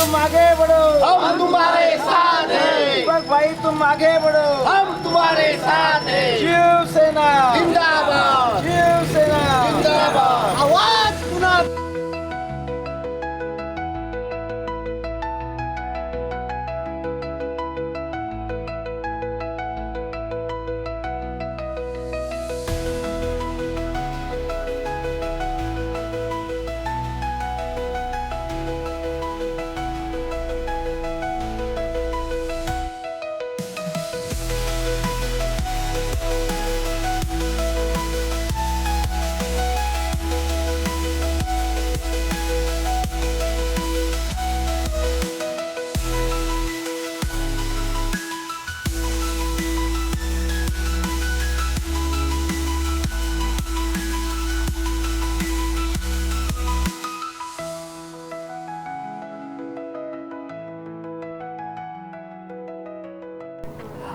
तुम आगे बढ़ो हम तुम्हारे साथ हैं। दीपक भाई तुम आगे बढ़ो हम तुम्हारे साथ हैं। शिवसेना। जिंदाबाद। शिवसेना।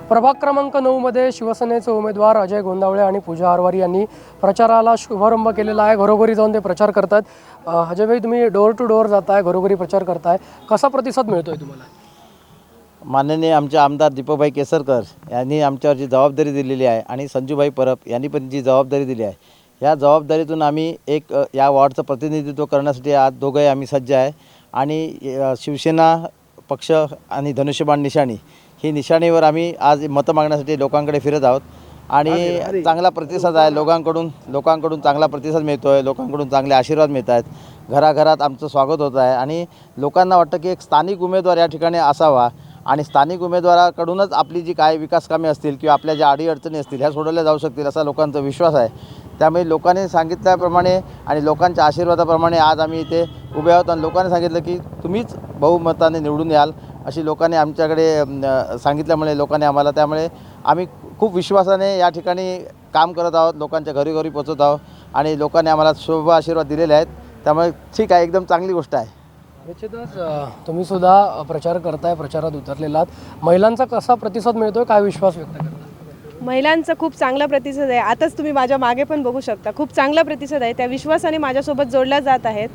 प्रभाग क्रमांक नऊमध्ये शिवसेनेचे उमेदवार अजय गोंदावळे आणि पूजा आरवारी यांनी प्रचाराला शुभारंभ केलेला आहे. घरोघरी जाऊन ते प्रचार करतात. अजयभाई तुम्ही डोअर टू डोअर जाताय घरोघरी प्रचार करताय. कसा प्रतिसाद मिळतोय तुम्हाला? माननीय आमचे आमदार दीपकभाई केसरकर यांनी आमच्यावर जी जबाबदारी दिलेली आहे आणि संजूभाई परब यांनी पण जी जबाबदारी दिली आहे. या जबाबदारीतून आम्ही एक या वॉर्डचं प्रतिनिधित्व करण्यासाठी आज दोघंही आम्ही सज्ज आहे. आणि शिवसेना पक्ष आणि धनुष्यबाण निशाणी ही निशाणीवर आम्ही आज मतं मागण्यासाठी लोकांकडे फिरत आहोत. आणि चांगला प्रतिसाद आहे. लोकांकडून लोकांकडून चांगला प्रतिसाद मिळतो आहे लोकांकडून चांगले आशीर्वाद मिळत आहेत घराघरात आमचं स्वागत होत आहे. आणि लोकांना वाटतं की एक स्थानिक उमेदवार या ठिकाणी असावा. आणि स्थानिक उमेदवाराकडूनच आपली जी काय विकास कामे असतील किंवा आपल्या ज्या अडीअडचणी असतील ह्या सोडवल्या जाऊ शकतील असा लोकांचा विश्वास आहे. त्यामुळे लोकांनी सांगितल्याप्रमाणे आणि लोकांच्या आशीर्वादाप्रमाणे आज आम्ही इथे उभे आहोत. आणि लोकांनी सांगितलं की तुम्हीच बहुमताने निवडून याल. अशी लोकांनी आमच्याकडे सांगितल्यामुळे लोकांनी आम्हाला त्यामुळे आम्ही खूप विश्वासाने या ठिकाणी काम करत आहोत लोकांच्या घरी घरी पोचत आहोत आणि लोकांनी आम्हाला शुभ आशीर्वाद दिलेले आहेत. त्यामुळे ठीक आहे एकदम चांगली गोष्ट आहे. निश्चितच तुम्ही सुद्धा प्रचार करताय प्रचारात उतरलेला आहात महिलांचा कसा प्रतिसाद मिळतोय? काय विश्वास व्यक्त करता? महिलांचा खूप चांगला प्रतिसाद आहे. आताच तुम्ही माझ्या मागे पण बघू शकता. खूप चांगला प्रतिसाद आहे. त्या विश्वासाने माझ्यासोबत जोडल्या जात आहेत.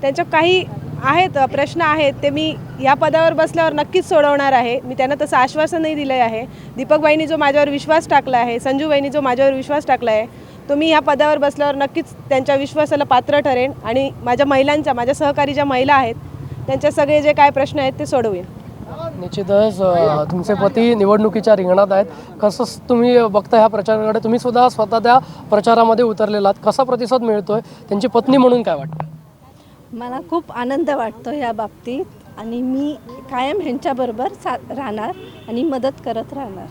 त्यांच्या काही आहेत प्रश्न आहेत ते मी या पदावर बसल्यावर नक्कीच सोडवणार आहे. मी त्यांना तसं आश्वासनही दिलं आहे. दीपकबाईंनी जो माझ्यावर विश्वास टाकला आहे संजूबाईंनी जो माझ्यावर विश्वास टाकला आहे तो मी या पदावर बसल्यावर नक्कीच त्यांच्या विश्वासाला पात्र ठरेन आणि माझ्या महिलांच्या माझ्या सहकारी ज्या महिला आहेत त्यांच्या सगळे जे काय प्रश्न आहेत ते सोडवीन. निश्चितच तुमचे पती निवडणुकीच्या रिंगणात आहेत. कसं तुम्ही बघता ह्या प्रचाराकडे तुम्ही सुद्धा स्वतः त्या प्रचारामध्ये उतरलेला आहात कसा प्रतिसाद मिळतोय? त्यांची पत्नी म्हणून काय वाटतं? मला खूप आनंद वाटतो या बाबतीत आणि मी कायम ह्यांच्याबरोबर सा राहणार आणि मदत करत राहणार.